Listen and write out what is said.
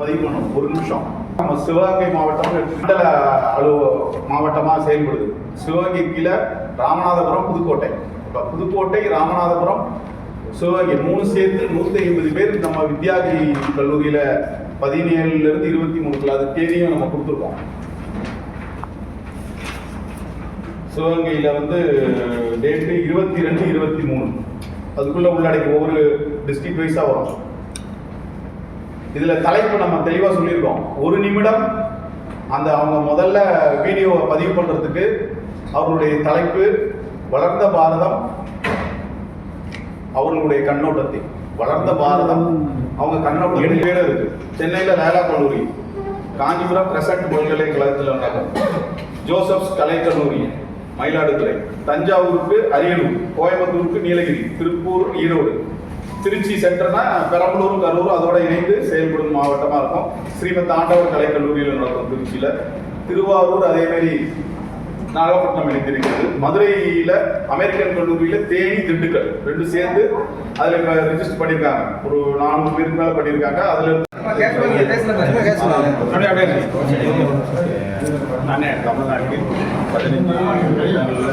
பதிவு பண்ணும் ஒரு நிமிஷம். நம்ம சிவகங்கை மாவட்டம் மண்டல அலுவ மாவட்டமாக செயல்படுது. சிவகங்கை கீழே ராமநாதபுரம் புதுக்கோட்டை. இப்போ புதுக்கோட்டை ராமநாதபுரம் சிவகங்கை மூணு சேர்த்து நூற்றி ஐம்பது பேர் நம்ம வித்யாகிரி கல்லூரியில் பதினேழுலேருந்து இருபத்தி மூணுக்குள்ள அது தேதியும் நம்ம கொடுத்துருக்கோம். சிவகங்கையில் வந்து டேட்டு இருபத்தி ரெண்டு இருபத்தி மூணு. அதுக்குள்ளே உள்ளடக்கி ஒவ்வொரு டிஸ்ட்ரிக்ட் வைஸாக வரும். இதுல தலைப்பு நம்ம தெளிவா சொல்லியிருக்கோம். ஒரு நிமிடம் அந்த அவங்க முதல்ல வீடியோவை பதிவு பண்றதுக்கு அவர்களுடைய தலைப்பு வளர்ந்த பாரதம் அவர்களுடைய கண்ணோட்டத்தில். வளர்ந்த பாரதம் அவங்க கண்ணோட்டம் ரெண்டு பேரும் இருக்கு. சென்னையில லேலா கல்லூரி காஞ்சிபுரம் கிரசன்ட் பல்கலைக்கழகத்தில் நடக்கும் ஜோசப்ஸ் கலைக்கல்லூரி மயிலாடுதுறை. தஞ்சாவூருக்கு அரியலூர் கோயம்புத்தூருக்கு நீலகிரி திருப்பூர் ஈரோடு. திருச்சி சென்டர்னா பெரம்பலூரும் கரூரும் அதோட இணைந்து செயல்படும் மாவட்டமா இருக்கும். ஸ்ரீமத் ஆண்டவர் கலைக்கல்லூரியில் நடக்கும் திருச்சியில. திருவாரூர் அதே மாதிரி நாகப்பட்டினம் இணைந்திருக்கிறது. மதுரையில அமெரிக்கன் கல்லூரியில தேனி திண்டுக்கல் ரெண்டு சேர்ந்து அதுல இப்ப ரெஜிஸ்டர் பண்ணியிருக்காங்க ஒரு நானூறு பேருக்கு மேல பண்ணியிருக்காங்க அதுல தமிழ்நாட்டில் பதினஞ்சு